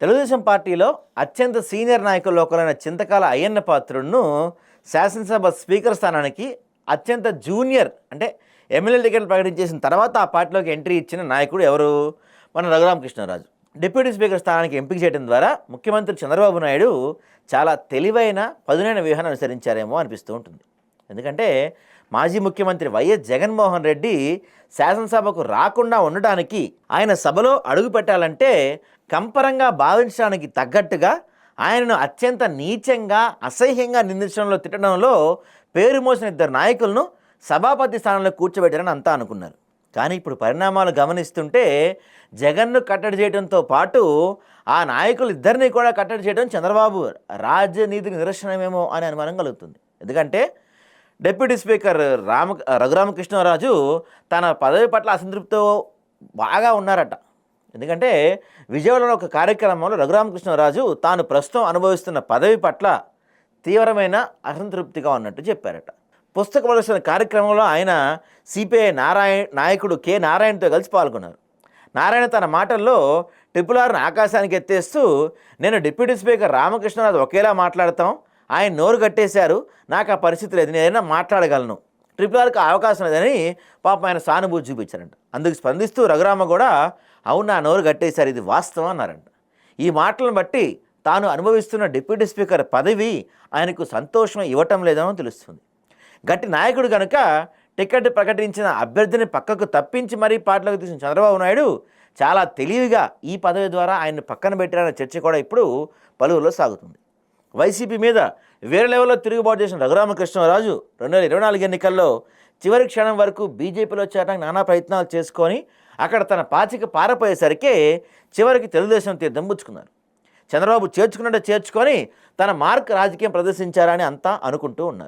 తెలుగుదేశం పార్టీలో అత్యంత సీనియర్ నాయకుల్లో ఒకరైన చింతకాల అయ్యన్న పాత్రుడును శాసనసభ స్పీకర్ స్థానానికి అత్యంత జూనియర్ అంటే ఎమ్మెల్యే టికెట్లు ప్రకటించేసిన తర్వాత ఆ పార్టీలోకి ఎంట్రీ ఇచ్చిన నాయకుడు ఎవరు? మన రఘురామకృష్ణరాజు. డిప్యూటీ స్పీకర్ స్థానానికి ఎంపిక చేయడం ద్వారా ముఖ్యమంత్రి చంద్రబాబు నాయుడు చాలా తెలివైన పదునైన వ్యూహాన్ని అనుసరించారేమో అనిపిస్తూ ఉంటుంది. ఎందుకంటే మాజీ ముఖ్యమంత్రి వైఎస్ జగన్మోహన్ రెడ్డి శాసనసభకు రాకుండా ఉండడానికి ఆయన సభలో అడుగు పెట్టాలంటే కంపరంగా భావించడానికి తగ్గట్టుగా ఆయనను అత్యంత నీచంగా అసహ్యంగా నిందించడంలో తిట్టడంలో పేరు మోసిన ఇద్దరు నాయకులను సభాపతి స్థానంలో కూర్చోబెట్టారని అంతా అనుకున్నారు. కానీ ఇప్పుడు పరిణామాలు గమనిస్తుంటే జగన్ను కట్టడి చేయడంతో పాటు ఆ నాయకులు ఇద్దరిని కూడా కట్టడి చేయడం చంద్రబాబు రాజనీతికి నిరసనమేమో అని అనుమానం కలుగుతుంది. ఎందుకంటే డిప్యూటీ స్పీకర్ రామ రఘురామకృష్ణరాజు తన పదవి పట్ల అసంతృప్తితో బాగా ఉన్నారట. ఎందుకంటే విజయవాడలో ఒక కార్యక్రమంలో రఘురామకృష్ణరాజు తాను ప్రస్తుతం అనుభవిస్తున్న పదవి పట్ల తీవ్రమైన అసంతృప్తిగా ఉన్నట్టు చెప్పారట. పుస్తక ప్రదర్శన కార్యక్రమంలో ఆయన సిపిఐ నారాయణ నాయకుడు కె నారాయణతో కలిసి పాల్గొన్నారు. నారాయణ తన మాటల్లో ట్రిపుల్ ఆర్ను ఆకాశానికి ఎత్తేస్తూ నేను డిప్యూటీ స్పీకర్ రామకృష్ణరాజు ఒకేలా మాట్లాడతాం ఆయన నోరు కట్టేశారు. నాకు ఆ పరిస్థితి లేదు. నేను ఏదైనా మాట్లాడగలను. ట్రిపుల్ ఆర్కి అవకాశం లేదని పాపం ఆయన సానుభూతి చూపించారంట. అందుకు స్పందిస్తూ రఘురామ కూడా అవును నా నోరు కట్టేశారు. ఇది వాస్తవం అన్నారంట. ఈ మాటలను బట్టి తాను అనుభవిస్తున్న డిప్యూటీ స్పీకర్ పదవి ఆయనకు సంతోషం ఇవ్వటం లేదని తెలుస్తుంది. గట్టి నాయకుడు కనుక టికెట్ ప్రకటించిన అభ్యర్థిని పక్కకు తప్పించి మరీ పార్టీలోకి తీసిన చంద్రబాబు నాయుడు చాలా తెలివిగా ఈ పదవి ద్వారా ఆయన్ని పక్కన పెట్టారనే చర్చ కూడా ఇప్పుడు పలువురిలో సాగుతుంది. వైసీపీ మీద వేరే లెవెల్లో తిరుగుబాటు చేసిన రఘురామకృష్ణరాజు రెండు వేల ఇరవై నాలుగు ఎన్నికల్లో చివరి క్షణం వరకు బీజేపీలో చేరడానికి నానా ప్రయత్నాలు చేసుకొని అక్కడ తన పాచిక పారపోయేసరికి చివరికి తెలుగుదేశం తీర్థం పుచ్చుకున్నారు చంద్రబాబు చేర్చుకున్నట్టు చేర్చుకొని తన మార్క్ రాజకీయం ప్రదర్శించారని అంతా అనుకుంటూ ఉన్నారు.